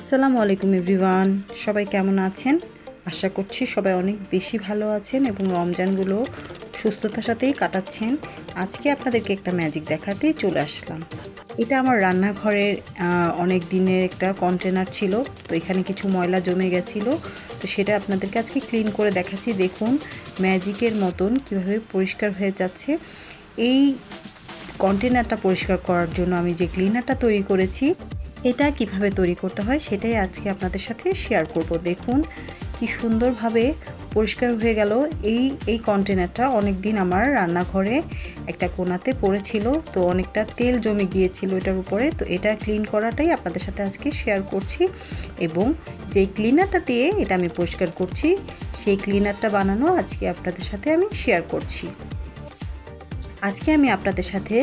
আসসালামু আলাইকুম এভরিওয়ান। সবাই কেমন আছেন? আশা করছি সবাই অনেক বেশি ভালো আছেন এবং রমজানগুলো সুস্থতার সাথেই কাটাচ্ছেন। আজকে আপনাদেরকে একটা ম্যাজিক দেখাতে চলে আসলাম। এটা আমার রান্নাঘরের অনেক দিনের একটা কন্টেনার ছিল, তো এখানে কিছু ময়লা জমে গেছিল। তো সেটা আপনাদেরকে আজকে ক্লিন করে দেখাচ্ছি। দেখুন, ম্যাজিকের মতন কীভাবে পরিষ্কার হয়ে যাচ্ছে। এই কন্টেনারটা পরিষ্কার করার জন্য আমি যে ক্লিনারটা তৈরি করেছি এটা কীভাবে তৈরি করতে হয় সেটাই আজকে আপনাদের সাথে শেয়ার করব। দেখুন কি সুন্দরভাবে পরিষ্কার হয়ে গেল। এই এই কন্টেনারটা অনেক দিন আমার রান্নাঘরে একটা কোনাতে পড়েছিল, তো অনেকটা তেল জমে গিয়েছিল এটার উপরে। তো এটা ক্লিন করাটাই আপনাদের সাথে আজকে শেয়ার করছি এবং যেই ক্লিনারটা দিয়ে এটা আমি পরিষ্কার করছি, সেই ক্লিনারটা বানানো আজকে আপনাদের সাথে আমি শেয়ার করছি। আজকে আমি আপনাদের সাথে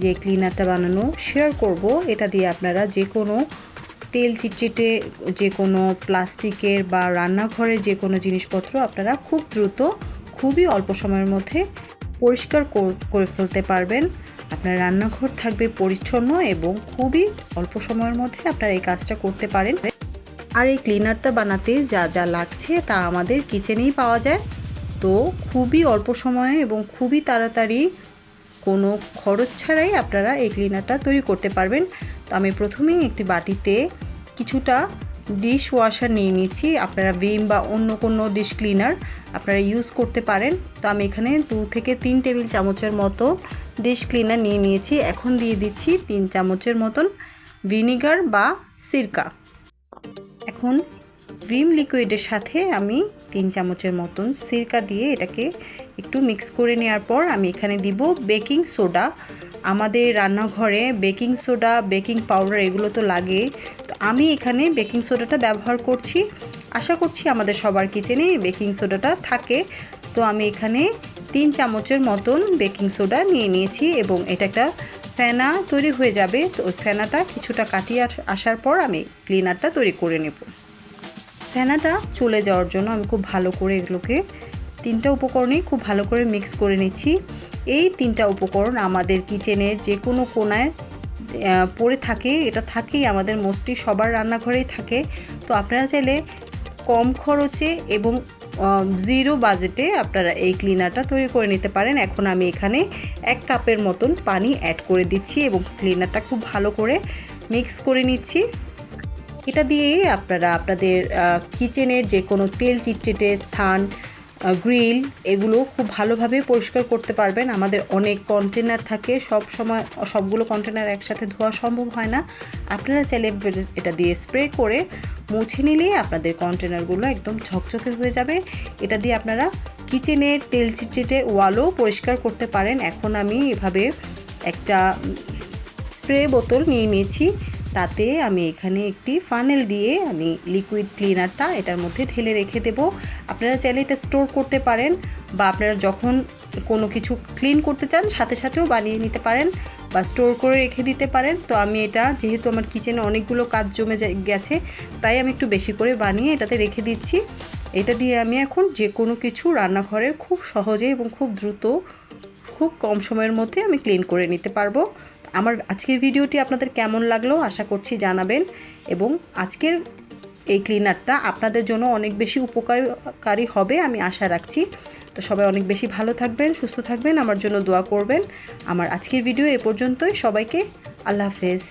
যে ক্লিনারটা বানানো শেয়ার করব। এটা দিয়ে আপনারা যে কোনো তেল চিটচিটে যে কোনো প্লাস্টিকের বা রান্নাঘরের যে কোনো জিনিসপত্র আপনারা খুব দ্রুত, খুবই অল্প সময়ের মধ্যে পরিষ্কার কর- ফেলতে পারবেন। আপনার রান্নাঘর থাকবে পরিচ্ছন্ন এবং খুবই অল্প সময়ের মধ্যে আপনারা এই কাজটা করতে পারেন। আর এই ক্লিনারটা বানাতে যা যা লাগছে তা আমাদের কিচেনেই পাওয়া যায়। তো খুবই অল্প সময়ে এবং খুবই তাড়াতাড়ি কোনো খরচ ছাড়াই আপনারা এই ক্লিনারটা তৈরি করতে পারবেন। তো আমি প্রথমেই একটি বাটিতে কিছুটা ডিশ ওয়াশার নিয়ে নিয়েছি। আপনারা ভিম বা অন্য কোনো ডিশ ক্লিনার আপনারা ইউজ করতে পারেন। তো আমি এখানে দু থেকে তিন টেবিল চামচের মতো ডিশ ক্লিনার নিয়ে নিয়েছি। এখন দিয়ে দিচ্ছি তিন চামচের মতন ভিনিগার বা সিরকা এখন ভিম লিকুইডের সাথে আমি তিন চামচের মতন সিরকা দিয়ে এটাকে একটু মিক্স করে নেওয়ার পর আমি এখানে দিব বেকিং সোডা। আমাদের রান্নাঘরে বেকিং সোডা, বেকিং পাউডার এগুলো তো লাগে। তো আমি এখানে বেকিং সোডাটা ব্যবহার করছি। আশা করছি আমাদের সবার কিচেনে বেকিং সোডাটা থাকে। তো আমি এখানে তিন চামচের মতন বেকিং সোডা নিয়ে নিয়েছি এবং এটা একটা ফেনা তৈরি হয়ে যাবে। তো ওই ফেনাটা কিছুটা কাটিয়ে আসার পর আমি ক্লিনারটা তৈরি করে নেব। ফেনাটা চলে যাওয়ার জন্য আমি খুব ভালো করে এগুলোকে তিনটা উপকরণই খুব ভালো করে মিক্স করে নিচ্ছি। এই তিনটা উপকরণ আমাদের কিচেনের যে কোনো কোনায় পড়ে থাকে, এটা থাকেই আমাদের মোস্টলি সবার রান্নাঘরেই থাকে। তো আপনারা চাইলে কম খরচে এবং জিরো বাজেটে আপনারা এই ক্লিনারটা তৈরি করে নিতে পারেন। এখন আমি এখানে এক কাপের মতন পানি অ্যাড করে দিচ্ছি এবং ক্লিনারটা খুব ভালো করে মিক্স করে নিচ্ছি। এটা দিয়ে আপনারা আপনাদের কিচেনের যে কোনো তেল চিটচিটে, স্থান গ্রিল এগুলো খুব ভালোভাবে পরিষ্কার করতে পারবেন। আমাদের অনেক কন্টেনার থাকে, সব সময় সবগুলো কন্টেনার একসাথে ধোয়া সম্ভব হয় না। আপনারা চাইলে এটা দিয়ে স্প্রে করে মুছে নিলেই আপনাদের কন্টেনারগুলো একদম ঝকঝকে হয়ে যাবে। এটা দিয়ে আপনারা কিচেনের তেল চিটচিটে ওয়ালও পরিষ্কার করতে পারেন। এখন আমি এভাবে একটা স্প্রে বোতল নিয়ে নিয়েছি। তাতে আমি এখানে একটি ফানেল দিয়ে আমি লিকুইড ক্লিনারটা এটার মধ্যে ঢেলে রেখে দেব। আপনারা চাইলে এটা স্টোর করতে পারেন বা আপনারা যখন কোনো কিছু ক্লিন করতে চান, সাথে সাথেও বানিয়ে নিতে পারেন বা স্টোর করে রেখে দিতে পারেন। তো আমি এটা, যেহেতু আমার কিচেনে অনেকগুলো কাজ জমে গেছে, তাই আমি একটু বেশি করে বানিয়ে এটাতে রেখে দিচ্ছি। এটা দিয়ে আমি এখন যে কোনো কিছু রান্নাঘরের খুব সহজে এবং খুব দ্রুত খুব কম সময়ের মধ্যে আমি ক্লিন করে নিতে পারব। আমার আজকের ভিডিওটি আপনাদের কেমন লাগল আশা করছি জানাবেন এবং আজকের এই ক্লিনারটা আপনাদের জন্য অনেক বেশি উপকারী হবে আমি আশা রাখছি। তো সবাই অনেক বেশি ভালো থাকবেন, সুস্থ থাকবেন, আমার জন্য দোয়া করবেন। আমার আজকের ভিডিও এ পর্যন্তই। সবাইকে আল্লাহ হাফেজ।